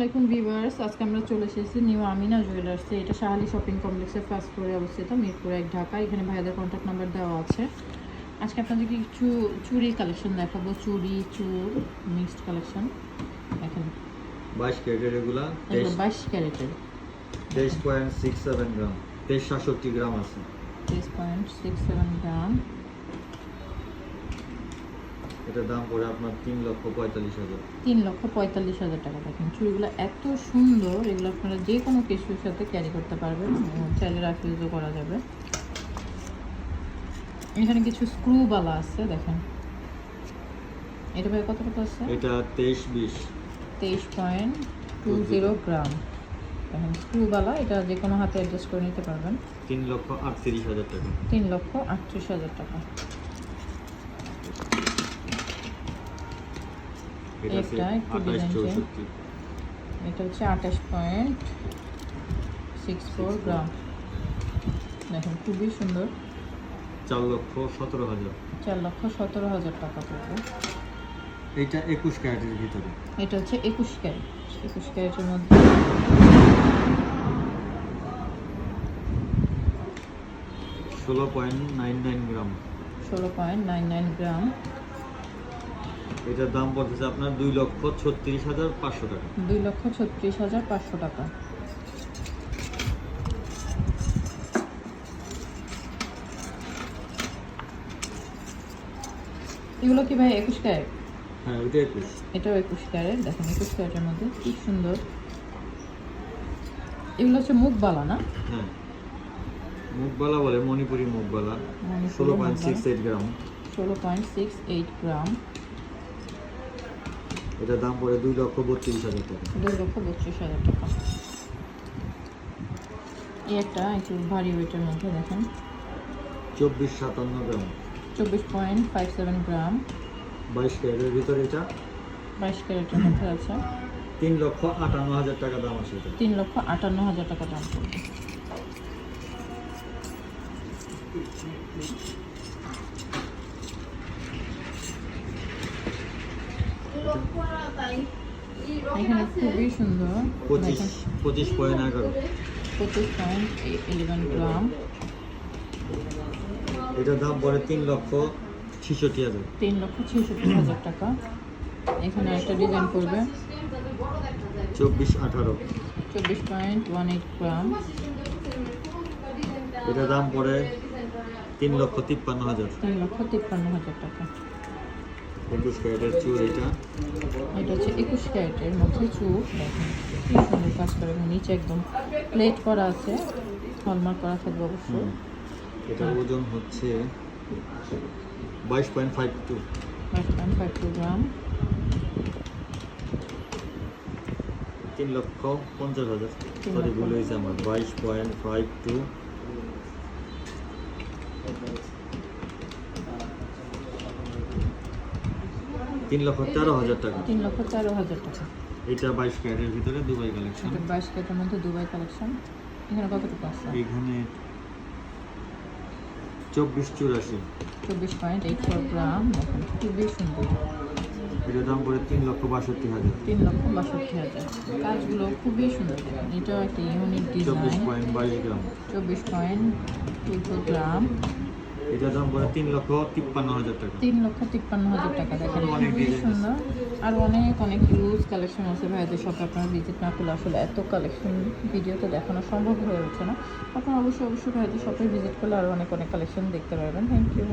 আলাইকুম ভিভার্স আজকে আমরা চলে এসেছি নিউ আমিনা জুয়েলার্সে এটা শাহালি শপিং কমপ্লেক্সের ফার্স্ট ফ্লোরে অবস্থিত মিরপুর এক ঢাকা। এখানে ভাইদের কন্ট্যাক্ট নাম্বার দেওয়া আছে। আজকে আপনাদেরকে কিছু চুড়ি কালেকশন দেখাবো চুড়ি চুর মিক্সড কালেকশন এখানে বাইশ ক্যারেটের এগুলো বাইশ ক্যারেটের। তেইশ পয়েন্ট সিক্স সেভেন গ্রাম তেইশ সাতষট্টি গ্রাম আছে। তেইশ পয়েন্ট সিক্স সেভেন গ্রাম। এটার দাম পড়ে আপনার তিন লক্ষ পঁয়তাল্লিশ হাজার। তিন লক্ষ পঁয়তাল্লিশ হাজার টাকা। দেখেন চুড়িগুলো এত সুন্দর এগুলো আপনারা যে কোনো কিছুর সাথে ক্যারি করতে পারবেন। চাইলে রাফিউজও করা যাবে। এখানে কিছু স্ক্রু বালা আছে দেখেন। এটা ভাই কত টাকা আছে? এটা তেইশ বিশ। তেইশ পয়েন্ট টু জিরো গ্রাম। দেখেন স্ক্রু বালা এটা যে কোনো হাতে অ্যাডজাস্ট করে নিতে পারবেন। তিন লক্ষ আটত্রিশ হাজার টাকা। তিন লক্ষ আটত্রিশ হাজার টাকা। এটা একটু। চৌষট্টি। এটা হচ্ছে আঠাশ পয়েন্ট সিক্স ফোর গ্রাম দেখেন খুবই সুন্দর। চার লক্ষ সতেরো হাজার। চার লক্ষ সতেরো হাজার টাকা পড়বে। এইটা একুশ ক্যারেটের ভিতরে। এটা হচ্ছে একুশ ক্যারেট। একুশ ক্যারেটের মধ্যে। ষোলো পয়েন্ট নাইন নাইন গ্রাম ষোলো পয়েন্ট নাইন নাইন গ্রাম এটার দাম পড়তেছে আপনার দুই লক্ষ ছত্রিশ হাজার পাঁচশো টাকা। দুই লক্ষ ছত্রিশ হাজার পাঁচশো টাকা। এগুলো কি ভাই একুশ ক্যারেট? হ্যাঁ ওইটা একুশ। এটাও একুশ ক্যারেট। দেখেন একুশ ক্যারেটের মধ্যে কি সুন্দর। এগুলো হচ্ছে মুখবালা না? হ্যাঁ মুখবালা বলে মণিপুরি মুখবালা ষোলো পয়েন্ট সিক্স এইট গ্রাম। ষোলো পয়েন্ট সিক্স এইট গ্রাম। এটার দাম পড়ে দুই লক্ষ বত্রিশ হাজার টাকা। দুই লক্ষ বত্রিশ হাজার টাকা। এই একটা একটু ভারী ওয়েটের মধ্যে দেখেন। চব্বিশ সাতান্ন গ্রাম। চব্বিশ পয়েন্ট ফাইভ সেভেন গ্রাম। বাইশ ক্যারেটের ভিতরে এটা। বাইশ ক্যারেটের মধ্যে আছে। তিন লক্ষ আটান্ন হাজার টাকা দাম আছে এটা। তিন লক্ষ আটান্ন হাজার টাকা দাম পড়বে। এখানে খুবই সুন্দর পঁচিশ পঁচিশ পয়েন্ট এগারো। পঁচিশ পয়েন্ট ইলেভেন গ্রাম। এটার দাম পড়ে তিন লক্ষ ছিষট্টি হাজার। তিন লক্ষ ছেষট্টি হাজার টাকা। এখানে একটা ডিজাইন করবে। চব্বিশ আঠারো। চব্বিশ পয়েন্ট ওয়ান এইট গ্রাম। এটার দাম পড়ে তিন লক্ষ তিপ্পান্ন হাজার। তিন লক্ষ তিপ্পান্ন হাজার টাকা। একুশ ক্যারেটের চুর এটা? এটা হচ্ছে একুশ ক্যারেটের মধ্যে চুপ দেখেন কি সুন্দর কাজ করে নিচে একদম প্লেট করা আছে। হলমার্ক করা থাকবে অবশ্যই। এটার ওজন হচ্ছে বাইশ point five two. Five point five two gram. তিন লক্ষ পঞ্চাশ হাজার। সরি ভুল হয়েছে আমার। বাইশ পয়েন্ট ফাইভ টু। তিন লক্ষ তেরো হাজার টাকা। তিন লক্ষ তেরো হাজার টাকা। এটা বাইশ ক্যারেটের ভিতরে দুবাই কালেকশন। বাইশ ক্যারেটের মধ্যে দুবাই কালেকশন। এখানে কতটুকু আছে? এখানে চব্বিশ চুরাশি। চব্বিশ পয়েন্ট এইট ফোর গ্রাম। দেখেন খুবই সুন্দর। এটার দাম পড়ে তিন লক্ষ বাষট্টি হাজার। তিন লক্ষ বাষট্টি হাজার। কাজগুলো খুবই সুন্দর। এটাও একটা ইউনিক চব্বিশ পয়েন্ট বাইশ গ্রাম। চব্বিশ পয়েন্ট টু গ্রাম। এটার দাম পড়ে তিন লক্ষ তিপ্পান্ন হাজার টাকা। তিন লক্ষ তিপ্পান্ন হাজার টাকা। দেখেন খুবই সুন্দর। আর অনেক অনেক ইউজ কালেকশন আছে ভাইদের শপে আপনারা ভিজিট না করলে আসলে এত কালেকশন ভিডিওতে দেখানো সম্ভব হয়ে ওঠে না। আপনারা অবশ্যই অবশ্যই ভাইদের শপে ভিজিট করলে আরও অনেক অনেক কালেকশন দেখতে পারবেন। Thank you